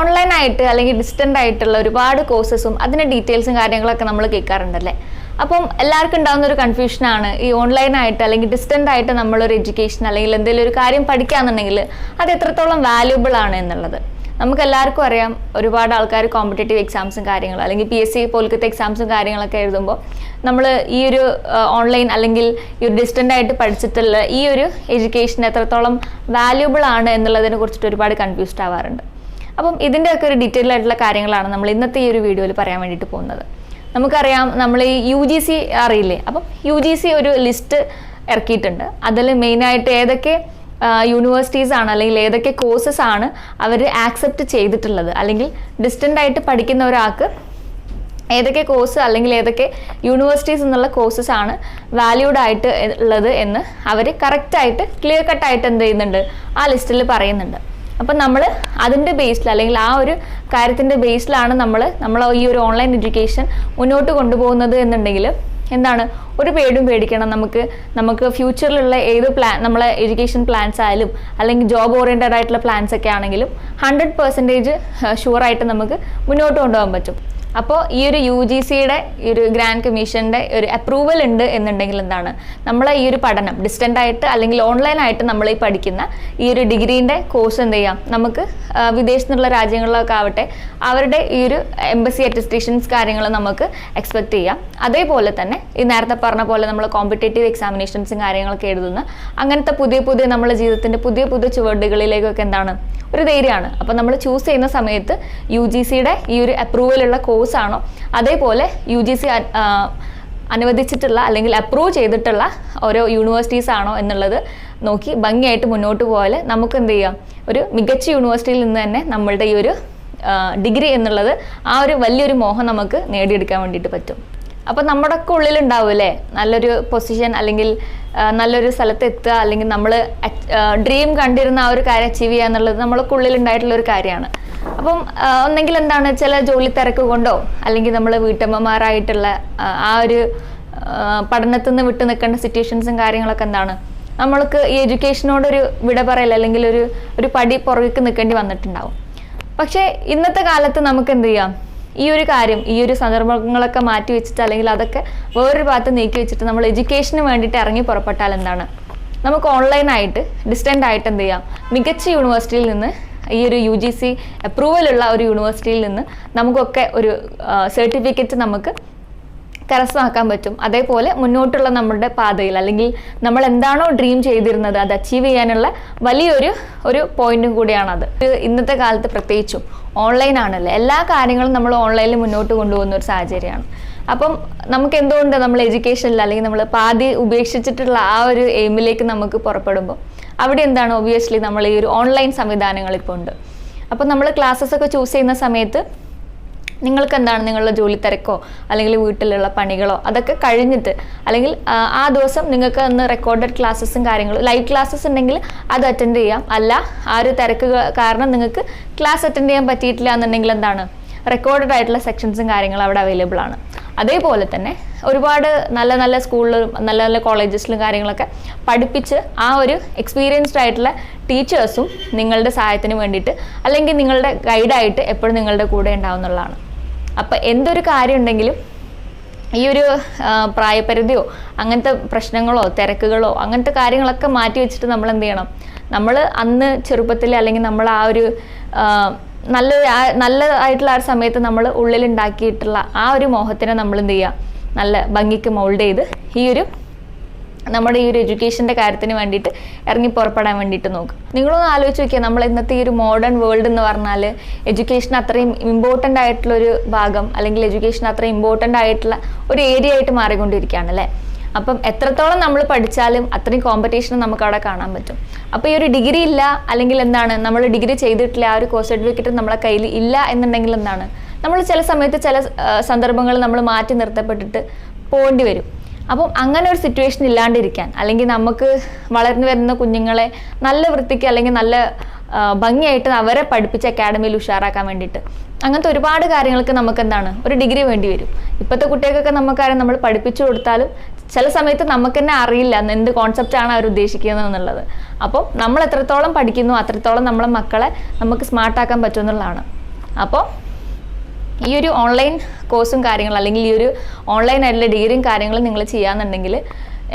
Online ആയിട്ട് അല്ലെങ്കിൽ distant ആയിട്ടുള്ള ഒരുപാട് കോഴ്സസും അതിന്റെ ഡീറ്റെയിൽസും കാര്യങ്ങളൊക്കെ നമ്മൾ കേൾക്കാറുണ്ടല്ലേ? അപ്പം എല്ലാവർക്കും ഉണ്ടാകുന്ന ഒരു കൺഫ്യൂഷനാണ് ഈ ഓൺലൈൻ ആയിട്ട് അല്ലെങ്കിൽ ഡിസ്റ്റന്റ് ആയിട്ട് നമ്മളൊരു എഡ്യൂക്കേഷൻ അല്ലെങ്കിൽ എന്തെങ്കിലും ഒരു കാര്യം പഠിക്കുകയാണെന്നുണ്ടെങ്കിൽ അത് എത്രത്തോളം വാല്യൂബിൾ ആണ് എന്നുള്ളത്. നമുക്ക് എല്ലാവർക്കും അറിയാം ഒരുപാട് ആൾക്കാർ കോമ്പറ്റേറ്റീവ് എക്സാംസും കാര്യങ്ങളും അല്ലെങ്കിൽ പി എസ് സി പോലത്തെ എക്സാംസും കാര്യങ്ങളൊക്കെ എഴുതുമ്പോൾ നമ്മൾ ഈ ഒരു ഓൺലൈൻ അല്ലെങ്കിൽ ഈ ഒരു ഡിസ്റ്റന്റ് ആയിട്ട് പഠിച്ചിട്ടുള്ള ഈ ഒരു എഡ്യൂക്കേഷൻ എത്രത്തോളം വാല്യൂബിൾ ആണ് എന്നുള്ളതിനെ കുറിച്ചിട്ട് ഒരുപാട് കൺഫ്യൂസ്ഡ് ആവാറുണ്ട്. അപ്പം ഇതിന്റെയൊക്കെ ഒരു ഡീറ്റെയിൽ ആയിട്ടുള്ള കാര്യങ്ങളാണ് നമ്മൾ ഇന്നത്തെ ഈ ഒരു വീഡിയോയിൽ പറയാൻ വേണ്ടിയിട്ട് പോകുന്നത്. നമുക്കറിയാം നമ്മൾ ഈ യു ജി സി അറിയില്ലേ? അപ്പം യു ജി സി ഒരു ലിസ്റ്റ് ഇറക്കിയിട്ടുണ്ട്. അതിൽ മെയിനായിട്ട് ഏതൊക്കെ യൂണിവേഴ്സിറ്റീസ് ആണ് അല്ലെങ്കിൽ ഏതൊക്കെ കോഴ്സസ് ആണ് അവർ ആക്സെപ്റ്റ് ചെയ്തിട്ടുള്ളത്. അല്ലെങ്കിൽ ഡിസ്റ്റന്റ് ആയിട്ട് പഠിക്കുന്ന ഒരാൾക്ക് ഏതൊക്കെ കോഴ്സ് അല്ലെങ്കിൽ ഏതൊക്കെ യൂണിവേഴ്സിറ്റീസ് എന്നുള്ള കോഴ്സസ് ആണ് വാല്യൂഡ് ആയിട്ട് ഉള്ളത് എന്ന് അവർ കറക്റ്റായിട്ട് ക്ലിയർ കട്ടായിട്ട് എന്ത് ചെയ്യുന്നുണ്ട്? ആ ലിസ്റ്റിൽ പറയുന്നുണ്ട്. അപ്പം നമ്മൾ അതിന്റെ ബേസിൽ അല്ലെങ്കിൽ ആ ഒരു കാര്യത്തിന്റെ ബേസിലാണ് നമ്മൾ നമ്മൾ ഈ ഒരു ഓൺലൈൻ എഡ്യൂക്കേഷൻ മുന്നോട്ട് കൊണ്ടുപോകുന്നത് എന്നുണ്ടെങ്കിൽ എന്താണ്? ഒരു പേടും പേടിക്കണം. നമുക്ക് നമുക്ക് ഫ്യൂച്ചറിലുള്ള ഏത് പ്ലാൻ നമ്മളെ എഡ്യൂക്കേഷൻ പ്ലാൻസ് ആയാലും അല്ലെങ്കിൽ ജോബ് ഓറിയന്റഡ് ആയിട്ടുള്ള പ്ലാൻസ് ഒക്കെ ആണെങ്കിലും ഹൺഡ്രഡ് പെർസെന്റേജ് ഷുവറായിട്ട് നമുക്ക് മുന്നോട്ട് കൊണ്ടുപോകാൻ പറ്റും. അപ്പോൾ ഈ ഒരു യു ജി സിയുടെ ഈ ഒരു ഗ്രാൻഡ് കമ്മീഷന്റെ ഒരു അപ്രൂവൽ ഉണ്ട് എന്നുണ്ടെങ്കിൽ എന്താണ്? നമ്മളെ ഈ ഒരു പഠനം ഡിസ്റ്റന്റ് ആയിട്ട് അല്ലെങ്കിൽ ഓൺലൈനായിട്ട് നമ്മൾ ഈ പഠിക്കുന്ന ഈ ഒരു ഡിഗ്രീന്റെ കോഴ്സ് എന്ത് ചെയ്യാം? നമുക്ക് വിദേശത്തുള്ള വിദേശത്തു നിന്നുള്ള രാജ്യങ്ങളിലൊക്കെ ആവട്ടെ അവരുടെ ഈ ഒരു എംബസി അറ്റസ്റ്റേഷൻസ് കാര്യങ്ങൾ നമുക്ക് എക്സ്പെക്ട് ചെയ്യാം. അതേപോലെ തന്നെ ഈ നേരത്തെ പറഞ്ഞ പോലെ നമ്മൾ കോമ്പറ്റേറ്റീവ് എക്സാമിനേഷൻസും കാര്യങ്ങളൊക്കെ എഴുതുന്ന അങ്ങനത്തെ പുതിയ പുതിയ നമ്മുടെ ജീവിതത്തിന്റെ പുതിയ പുതിയ ചുവടുകളിലേക്കൊക്കെ എന്താണ്? ഒരു ധൈര്യമാണ്. അപ്പോൾ നമ്മൾ ചൂസ് ചെയ്യുന്ന സമയത്ത് യു ജി സിയുടെ ഈ ഒരു അപ്രൂവലുള്ള കോഴ്സാണോ അതേപോലെ യു ജി സി അനുവദിച്ചിട്ടുള്ള അല്ലെങ്കിൽ അപ്രൂവ് ചെയ്തിട്ടുള്ള ഓരോ യൂണിവേഴ്സിറ്റീസ് ആണോ എന്നുള്ളത് നോക്കി ഭംഗിയായിട്ട് മുന്നോട്ട് പോയാൽ നമുക്ക് എന്ത് ചെയ്യാം? ഒരു മികച്ച യൂണിവേഴ്സിറ്റിയിൽ നിന്ന് തന്നെ നമ്മളുടെ ഈ ഒരു ഡിഗ്രി എന്നുള്ളത് ആ ഒരു വലിയൊരു മോഹം നമുക്ക് നേടിയെടുക്കാൻ വേണ്ടിയിട്ട് പറ്റും. അപ്പോൾ നമ്മുടെ ഒക്കെ ഉള്ളിലുണ്ടാവും നല്ലൊരു പൊസിഷൻ അല്ലെങ്കിൽ നല്ലൊരു സ്ഥലത്ത് എത്തുക അല്ലെങ്കിൽ നമ്മൾ ഡ്രീം കണ്ടിരുന്ന ആ ഒരു കാര്യം അച്ചീവ് ചെയ്യുക എന്നുള്ളത് നമ്മളൊക്കെ ഉള്ളിലുണ്ടായിട്ടുള്ള ഒരു കാര്യമാണ്. അപ്പം ഒന്നെങ്കിൽ എന്താണ് ചില ജോലി തിരക്ക് കൊണ്ടോ? അല്ലെങ്കിൽ നമ്മൾ വീട്ടമ്മമാരായിട്ടുള്ള ആ, ഒരു പഠനത്തിൽ നിന്ന് വിട്ടു നിൽക്കേണ്ട സിറ്റുവേഷൻസും കാര്യങ്ങളൊക്കെ എന്താണ്? നമ്മൾക്ക് ഈ എഡ്യൂക്കേഷനോടൊരു വിട പറയൽ അല്ലെങ്കിൽ ഒരു ഒരു പടി പുറകേക്ക് നിൽക്കേണ്ടി വന്നിട്ടുണ്ടാവും. പക്ഷേ ഇന്നത്തെ കാലത്ത് നമുക്ക് എന്ത് ചെയ്യാം? ഈ ഒരു കാര്യം ഈ ഒരു സന്ദർഭങ്ങളൊക്കെ മാറ്റി വെച്ചിട്ട് അല്ലെങ്കിൽ അതൊക്കെ വേറൊരു ഭാഗത്ത് നീക്കി വെച്ചിട്ട് നമ്മൾ എഡ്യൂക്കേഷന് വേണ്ടിയിട്ട് ഇറങ്ങി പുറപ്പെട്ടാൽ എന്താണ്? നമുക്ക് ഓൺലൈനായിട്ട് ഡിസ്റ്റന്റ് ആയിട്ട് എന്ത് ചെയ്യാം? മികച്ച യൂണിവേഴ്സിറ്റിയിൽ നിന്ന് ഈ ഒരു യു ജി സി അപ്രൂവലുള്ള ഒരു യൂണിവേഴ്സിറ്റിയിൽ നിന്ന് നമുക്കൊക്കെ ഒരു സർട്ടിഫിക്കറ്റ് നമുക്ക് കരസ്ഥമാക്കാൻ പറ്റും. അതേപോലെ മുന്നോട്ടുള്ള നമ്മുടെ പാതയിൽ അല്ലെങ്കിൽ നമ്മൾ എന്താണോ ഡ്രീം ചെയ്തിരുന്നത് അത് അച്ചീവ് ചെയ്യാനുള്ള വലിയൊരു ഒരു പോയിന്റും കൂടിയാണത്. ഇന്നത്തെ കാലത്ത് പ്രത്യേകിച്ചും ഓൺലൈൻ ആണല്ലേ? എല്ലാ കാര്യങ്ങളും നമ്മൾ ഓൺലൈനിൽ മുന്നോട്ട് കൊണ്ടുപോകുന്ന ഒരു സാഹചര്യമാണ്. അപ്പം നമുക്ക് എന്തുകൊണ്ട് നമ്മൾ എഡ്യൂക്കേഷനിൽ അല്ലെങ്കിൽ നമ്മൾ പാതി ഉപേക്ഷിച്ചിട്ടുള്ള ആ ഒരു എയിമിലേക്ക് നമുക്ക് പുറപ്പെടുമ്പോൾ? അവിടെ എന്താണ് ഒബിയസ്ലി നമ്മൾ ഈ ഒരു ഓൺലൈൻ സംവിധാനങ്ങൾ ഇപ്പോൾ ഉണ്ട്. അപ്പോൾ നമ്മൾ ക്ലാസ്സസ് ഒക്കെ ചൂസ് ചെയ്യുന്ന സമയത്ത് നിങ്ങൾക്ക് എന്താണ് നിങ്ങളുടെ ജോലി തിരക്കോ അല്ലെങ്കിൽ വീട്ടിലുള്ള പണികളോ അതൊക്കെ കഴിഞ്ഞിട്ട് അല്ലെങ്കിൽ ആ, ദിവസം നിങ്ങൾക്ക് അന്ന് റെക്കോർഡഡ് ക്ലാസ്സസും കാര്യങ്ങളും ലൈവ് ക്ലാസ്സസ് ഉണ്ടെങ്കിൽ അത് അറ്റൻഡ് ചെയ്യാം. അല്ല ആ ഒരു തിരക്ക് കാരണം നിങ്ങൾക്ക് ക്ലാസ് അറ്റൻഡ് ചെയ്യാൻ പറ്റിയിട്ടില്ല എന്നുണ്ടെങ്കിൽ എന്താണ്? റെക്കോർഡഡ് ആയിട്ടുള്ള സെക്ഷൻസും കാര്യങ്ങളും അവിടെ അവൈലബിൾ ആണ്. അതേപോലെ തന്നെ ഒരുപാട് നല്ല നല്ല സ്കൂളിലും നല്ല നല്ല കോളേജസിലും കാര്യങ്ങളൊക്കെ പഠിപ്പിച്ച് ആ ഒരു എക്സ്പീരിയൻസ്ഡ് ആയിട്ടുള്ള ടീച്ചേഴ്സും നിങ്ങളുടെ സഹായത്തിന് വേണ്ടിയിട്ട് അല്ലെങ്കിൽ നിങ്ങളുടെ ഗൈഡായിട്ട് എപ്പോഴും നിങ്ങളുടെ കൂടെ ഉണ്ടാവുന്നുള്ളതാണ് അപ്പോൾ എന്തൊരു കാര്യം ഉണ്ടെങ്കിലും ഈ ഒരു പ്രായപരിധിയോ അങ്ങനത്തെ പ്രശ്നങ്ങളോ തിരക്കുകളോ അങ്ങനത്തെ കാര്യങ്ങളൊക്കെ മാറ്റി വെച്ചിട്ട് നമ്മൾ എന്ത് ചെയ്യണം? നമ്മൾ അന്ന് ചെറുപ്പത്തിൽ അല്ലെങ്കിൽ നമ്മൾ ആ ഒരു നല്ല നല്ല നല്ലതായിട്ടുള്ള ആ സമയത്ത് നമ്മൾ ഉള്ളിലുണ്ടാക്കിയിട്ടുള്ള ആ ഒരു മോഹത്തിനെ നമ്മൾ എന്ത് ചെയ്യുക നല്ല ഭംഗിക്ക് മോൾഡ് ചെയ്ത് ഈ ഒരു നമ്മുടെ ഈ ഒരു എഡ്യൂക്കേഷന്റെ കാര്യത്തിന് വേണ്ടിയിട്ട് ഇറങ്ങി പുറപ്പെടാൻ വേണ്ടിയിട്ട് നോക്കും. നിങ്ങളൊന്ന് ആലോചിച്ച് നോക്കിയാൽ നമ്മൾ ഇന്നത്തെ ഈ ഒരു മോഡേൺ വേൾഡ് എന്ന് പറഞ്ഞാൽ എഡ്യൂക്കേഷൻ അത്രയും ഇമ്പോർട്ടന്റ് ആയിട്ടുള്ളൊരു ഭാഗം അല്ലെങ്കിൽ എഡ്യൂക്കേഷൻ അത്രയും ഇമ്പോർട്ടന്റ് ആയിട്ടുള്ള ഒരു ഏരിയ ആയിട്ട് മാറിക്കൊണ്ടിരിക്കുകയാണ് അല്ലേ? അപ്പം എത്രത്തോളം നമ്മൾ പഠിച്ചാലും അത്രയും കോമ്പറ്റീഷൻ നമുക്ക് അവിടെ കാണാൻ പറ്റും. അപ്പോൾ ഈ ഒരു ഡിഗ്രി ഇല്ല അല്ലെങ്കിൽ എന്താണ്? നമ്മൾ ഡിഗ്രി ചെയ്തിട്ടില്ല ആ ഒരു കോഴ്സ് സർട്ടിഫിക്കറ്റ് നമ്മളെ കയ്യിൽ ഇല്ല എന്നുണ്ടെങ്കിൽ എന്താണ്? നമ്മൾ ചില സമയത്ത് ചില സന്ദർഭങ്ങൾ നമ്മൾ മാറ്റി നിർത്തപ്പെട്ടിട്ട് പോകേണ്ടി വരും. അപ്പം അങ്ങനെ ഒരു സിറ്റുവേഷൻ ഇല്ലാണ്ടിരിക്കാൻ അല്ലെങ്കിൽ നമുക്ക് വളർന്നു വരുന്ന കുഞ്ഞുങ്ങളെ നല്ല വൃത്തിക്ക് അല്ലെങ്കിൽ നല്ല ഭംഗിയായിട്ട് അവരെ പഠിപ്പിച്ച് അക്കാഡമിയിൽ ഉഷാറാക്കാൻ വേണ്ടിയിട്ട് അങ്ങനത്തെ ഒരുപാട് കാര്യങ്ങൾക്ക് നമുക്ക് എന്താണ്? ഒരു ഡിഗ്രി വേണ്ടി വരും. ഇപ്പോഴത്തെ കുട്ടികൾക്കൊക്കെ നമുക്കാരും നമ്മൾ പഠിപ്പിച്ചു കൊടുത്താലും ചില സമയത്ത് നമുക്ക് തന്നെ അറിയില്ല എന്ത് ആണ് അവർ ഉദ്ദേശിക്കുന്നത് എന്നുള്ളത്. അപ്പോൾ നമ്മൾ എത്രത്തോളം പഠിക്കുന്നു അത്രത്തോളം നമ്മളെ മക്കളെ നമുക്ക് സ്മാർട്ടാക്കാൻ പറ്റും എന്നുള്ളതാണ്. അപ്പോൾ ഈ ഒരു ഓൺലൈൻ കോഴ്സും കാര്യങ്ങളും അല്ലെങ്കിൽ ഈ ഒരു ഓൺലൈൻ ആയിട്ടുള്ള ഡിഗ്രിയും കാര്യങ്ങളും നിങ്ങൾ ചെയ്യാന്നുണ്ടെങ്കിൽ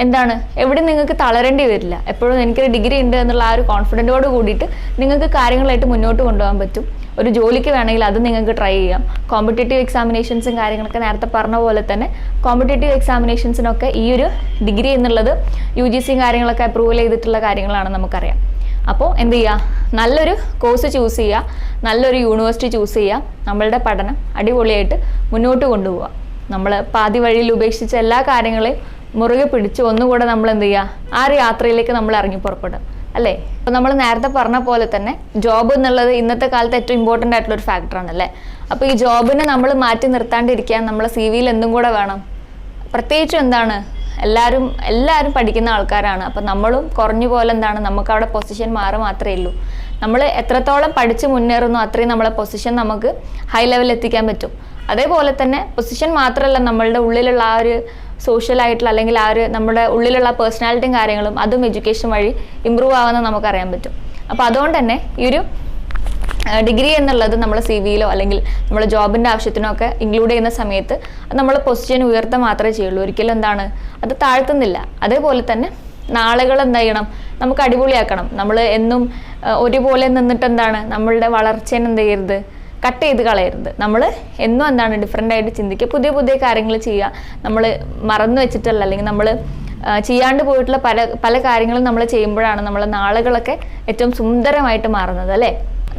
എന്താണ്? എവിടെ നിങ്ങൾക്ക് തളരേണ്ടി വരില്ല. എപ്പോഴും എനിക്കൊരു ഡിഗ്രി ഉണ്ട് എന്നുള്ള ആ ഒരു കോൺഫിഡന്റോട് കൂടിയിട്ട് നിങ്ങൾക്ക് കാര്യങ്ങളായിട്ട് മുന്നോട്ട് കൊണ്ടുപോകാൻ പറ്റും. ഒരു ജോലിക്ക് വേണമെങ്കിൽ അത് നിങ്ങൾക്ക് ട്രൈ ചെയ്യാം. കോമ്പറ്റേറ്റീവ് എക്സാമിനേഷൻസും കാര്യങ്ങളൊക്കെ നേരത്തെ പറഞ്ഞ പോലെ തന്നെ കോമ്പറ്റേറ്റീവ് എക്സാമിനേഷൻസിനൊക്കെ ഈ ഒരു ഡിഗ്രി എന്നുള്ളത് യു ജി സിയും കാര്യങ്ങളൊക്കെ അപ്രൂവൽ ചെയ്തിട്ടുള്ള കാര്യങ്ങളാണ് നമുക്കറിയാം. അപ്പോൾ എന്ത് ചെയ്യുക നല്ലൊരു കോഴ്സ് ചൂസ് ചെയ്യുക നല്ലൊരു യൂണിവേഴ്സിറ്റി ചൂസ് ചെയ്യുക നമ്മളുടെ പഠനം അടിപൊളിയായിട്ട് മുന്നോട്ട് കൊണ്ടുപോവുക നമ്മൾ പാതി വഴിയിൽ ഉപേക്ഷിച്ച എല്ലാ കാര്യങ്ങളെയും മുറുകെ പിടിച്ച് ഒന്നുകൂടെ നമ്മൾ എന്ത് ചെയ്യുക ആ ഒരു യാത്രയിലേക്ക് നമ്മൾ ഇറങ്ങി പുറപ്പെടും. അല്ലേ? അപ്പോൾ നമ്മൾ നേരത്തെ പറഞ്ഞ പോലെ തന്നെ ജോബ് എന്നുള്ളത് ഇന്നത്തെ കാലത്ത് ഏറ്റവും ഇമ്പോർട്ടന്റ് ആയിട്ടുള്ള ഒരു ഫാക്ടറാണ് അല്ലേ? അപ്പോൾ ഈ ജോബിനെ നമ്മൾ മാറ്റി നിർത്താണ്ടിരിക്കാൻ നമ്മളെ സി വിയിൽ എന്തും കൂടെ വേണം. പ്രത്യേകിച്ചും എന്താണ്? എല്ലാവരും എല്ലാവരും പഠിക്കുന്ന ആൾക്കാരാണ്. അപ്പം നമ്മളും കുറഞ്ഞു പോലെ എന്താണ്? നമുക്ക് അവിടെ പൊസിഷൻ മാറുക മാത്രമേ ഉള്ളൂ. നമ്മൾ എത്രത്തോളം പഠിച്ച് മുന്നേറുന്നു അത്രയും നമ്മളെ പൊസിഷൻ നമുക്ക് ഹൈ ലെവലിൽ എത്തിക്കാൻ പറ്റും. അതേപോലെ തന്നെ പൊസിഷൻ മാത്രമല്ല നമ്മളുടെ ഉള്ളിലുള്ള ആ ഒരു സോഷ്യൽ ആയിട്ടുള്ള അല്ലെങ്കിൽ ആ ഒരു നമ്മുടെ ഉള്ളിലുള്ള പേഴ്സണാലിറ്റിയും കാര്യങ്ങളും അതും എഡ്യൂക്കേഷൻ വഴി ഇമ്പ്രൂവ് നമുക്ക് നമുക്കറിയാൻ പറ്റും. അപ്പോൾ അതുകൊണ്ട് തന്നെ ഈ ഒരു ഡിഗ്രി എന്നുള്ളത് നമ്മൾ സി വിയിലോ അല്ലെങ്കിൽ നമ്മൾ ജോബിന്റെ ആവശ്യത്തിനോ ഒക്കെ ഇൻക്ലൂഡ് ചെയ്യുന്ന സമയത്ത് നമ്മൾ പൊസിഷൻ ഉയർത്താൻ മാത്രമേ ചെയ്യുള്ളൂ. ഒരിക്കലും എന്താണ്? അത് താഴ്ത്തുന്നില്ല. അതേപോലെ തന്നെ നാളുകൾ എന്ത് ചെയ്യണം? നമുക്ക് അടിപൊളിയാക്കണം. നമ്മൾ എന്നും ഒരുപോലെ നിന്നിട്ട് എന്താണ്? നമ്മളുടെ വളർച്ചേനെ എന്ത് ചെയ്യരുത്? കട്ട് ചെയ്ത് കളയരുത്. നമ്മൾ എന്നും എന്താണ് ഡിഫറെന്റ് ആയിട്ട് ചിന്തിക്കുക. പുതിയ പുതിയ കാര്യങ്ങൾ ചെയ്യുക. നമ്മൾ മറന്നു വെച്ചിട്ടല്ല. അല്ലെങ്കിൽ നമ്മൾ ചെയ്യാണ്ട് പോയിട്ടുള്ള പല പല കാര്യങ്ങളും നമ്മൾ ചെയ്യുമ്പോഴാണ് നമ്മളെ നാളുകളൊക്കെ ഏറ്റവും സുന്ദരമായിട്ട് മാറുന്നത് അല്ലേ?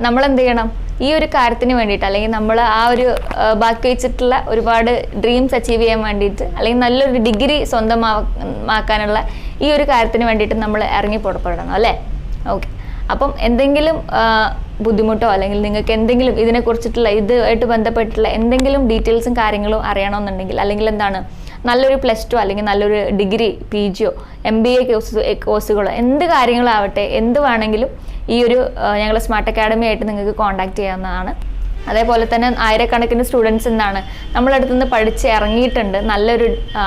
നമ്മൾ എന്ത് ചെയ്യണം? ഈ ഒരു കാര്യത്തിന് വേണ്ടിയിട്ട് അല്ലെങ്കിൽ നമ്മൾ ആ ഒരു ബാക്കി വെച്ചിട്ടുള്ള ഒരുപാട് ഡ്രീംസ് അച്ചീവ് ചെയ്യാൻ വേണ്ടിയിട്ട് അല്ലെങ്കിൽ നല്ലൊരു ഡിഗ്രി സ്വന്തമാക്കാനുള്ള ഈ ഒരു കാര്യത്തിന് വേണ്ടിയിട്ട് നമ്മൾ ഇറങ്ങി പുറപ്പെടണം അല്ലേ? ഓക്കെ അപ്പം എന്തെങ്കിലും ബുദ്ധിമുട്ടോ അല്ലെങ്കിൽ നിങ്ങൾക്ക് എന്തെങ്കിലും ഇതിനെക്കുറിച്ചിട്ടുള്ള ഇതുമായിട്ട് ബന്ധപ്പെട്ടിട്ടുള്ള എന്തെങ്കിലും ഡീറ്റെയിൽസും കാര്യങ്ങളും അറിയണമെന്നുണ്ടെങ്കിൽ അല്ലെങ്കിൽ എന്താണ് നല്ലൊരു പ്ലസ് ടു അല്ലെങ്കിൽ നല്ലൊരു ഡിഗ്രി പി ജിയോ എം ബി എ കോഴ്സ് കോഴ്സുകളോ എന്ത് കാര്യങ്ങളാവട്ടെ എന്ത് വേണമെങ്കിലും ഈ ഒരു ഞങ്ങൾ സ്മാർട്ട് അക്കാഡമി ആയിട്ട് നിങ്ങൾക്ക് കോൺടാക്ട് ചെയ്യാവുന്നതാണ്. അതേപോലെ തന്നെ ആയിരക്കണക്കിന് സ്റ്റുഡൻസ് എന്താണ് നമ്മളടുത്ത് നിന്ന് പഠിച്ച് ഇറങ്ങിയിട്ടുണ്ട്. നല്ലൊരു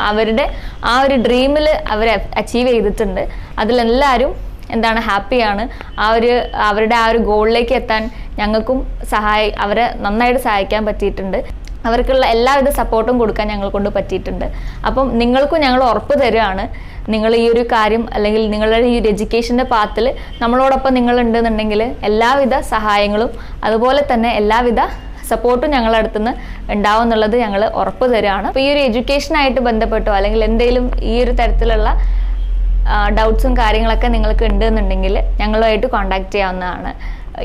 അവരുടെ ആ ഒരു ഡ്രീമിൽ അവർ അച്ചീവ് ചെയ്തിട്ടുണ്ട്. അതിലെല്ലാവരും എന്താണ് ഹാപ്പിയാണ്. ആ ഒരു അവരുടെ ആ ഒരു ഗോളിലേക്ക് എത്താൻ ഞങ്ങൾക്കും സഹായി അവരെ നന്നായിട്ട് സഹായിക്കാൻ പറ്റിയിട്ടുണ്ട്. അവർക്കുള്ള എല്ലാവിധ സപ്പോർട്ടും കൊടുക്കാൻ ഞങ്ങൾ കൊണ്ട് പറ്റിയിട്ടുണ്ട്. അപ്പം നിങ്ങൾക്കും ഞങ്ങൾ ഉറപ്പ് തരുവാണ്. നിങ്ങൾ ഈ ഒരു കാര്യം അല്ലെങ്കിൽ നിങ്ങളുടെ ഈ ഒരു എഡ്യൂക്കേഷന്റെ പാത്തിൽ നമ്മളോടൊപ്പം നിങ്ങളുണ്ടെന്നുണ്ടെങ്കിൽ എല്ലാവിധ സഹായങ്ങളും അതുപോലെ തന്നെ എല്ലാവിധ സപ്പോർട്ടും ഞങ്ങളുടെ അടുത്തുനിന്ന് ഉണ്ടാവും എന്നുള്ളത് ഞങ്ങൾ ഉറപ്പ് തരുവാണ്. അപ്പോൾ ഈ ഒരു എഡ്യൂക്കേഷനായിട്ട് ബന്ധപ്പെട്ടോ അല്ലെങ്കിൽ എന്തെങ്കിലും ഈ ഒരു തരത്തിലുള്ള ഡൗട്ട്സും കാര്യങ്ങളൊക്കെ നിങ്ങൾക്ക് ഉണ്ട് എന്നുണ്ടെങ്കിൽ ഞങ്ങളുമായിട്ട് കോൺടാക്ട് ചെയ്യാവുന്നതാണ്.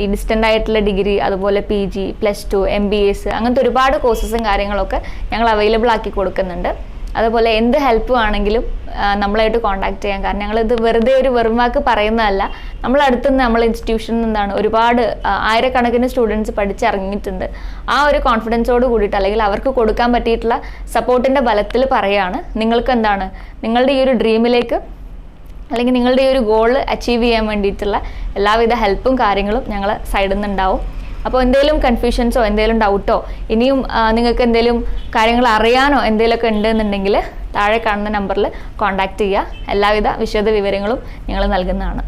ഈ ഡിസ്റ്റന്റ് ആയിട്ടുള്ള ഡിഗ്രി അതുപോലെ P G plus two M B S അങ്ങനത്തെ ഒരുപാട് കോഴ്സസും കാര്യങ്ങളൊക്കെ ഞങ്ങൾ അവൈലബിൾ ആക്കി കൊടുക്കുന്നുണ്ട്. അതുപോലെ എന്ത് ഹെൽപ്പ് ആണെങ്കിലും നമ്മളായിട്ട് കോൺടാക്ട് ചെയ്യാം. കാരണം ഞങ്ങളിത് വെറുതെ ഒരു വെറും വാക്ക് പറയുന്നതല്ല. നമ്മളടുത്ത് നിന്ന് നമ്മളെ ഇൻസ്റ്റിറ്റ്യൂഷനിൽ നിന്നാണ് ഒരുപാട് ആയിരക്കണക്കിന് സ്റ്റുഡൻസ് പഠിച്ചിറങ്ങിയിട്ടുണ്ട്. ആ ഒരു കോൺഫിഡൻസോട് കൂടിയിട്ട് അല്ലെങ്കിൽ അവർക്ക് കൊടുക്കാൻ പറ്റിയിട്ടുള്ള സപ്പോർട്ടിന്റെ ബലത്തിൽ പറയാണ്. നിങ്ങൾക്ക് എന്താണ്? നിങ്ങളുടെ ഈ ഒരു ഡ്രീമിലേക്ക് അല്ലെങ്കിൽ നിങ്ങളുടെ ഈ ഒരു ഗോൾ അച്ചീവ് ചെയ്യാൻ വേണ്ടിയിട്ടുള്ള എല്ലാവിധ ഹെൽപ്പും കാര്യങ്ങളും ഞങ്ങൾ സൈഡിൽ നിന്നുണ്ടാവും അപ്പോൾ എന്തെങ്കിലും കൺഫ്യൂഷൻസോ എന്തെങ്കിലും ഡൗട്ടോ ഇനിയും നിങ്ങൾക്ക് എന്തെങ്കിലും കാര്യങ്ങൾ അറിയാനോ എന്തെങ്കിലുമൊക്കെ ഉണ്ടെന്നുണ്ടെങ്കിൽ താഴെ കാണുന്ന നമ്പറിൽ കോൺടാക്റ്റ് ചെയ്യുക എല്ലാവിധ വിശദ വിവരങ്ങളും ഞങ്ങൾ നൽകുന്നതാണ്.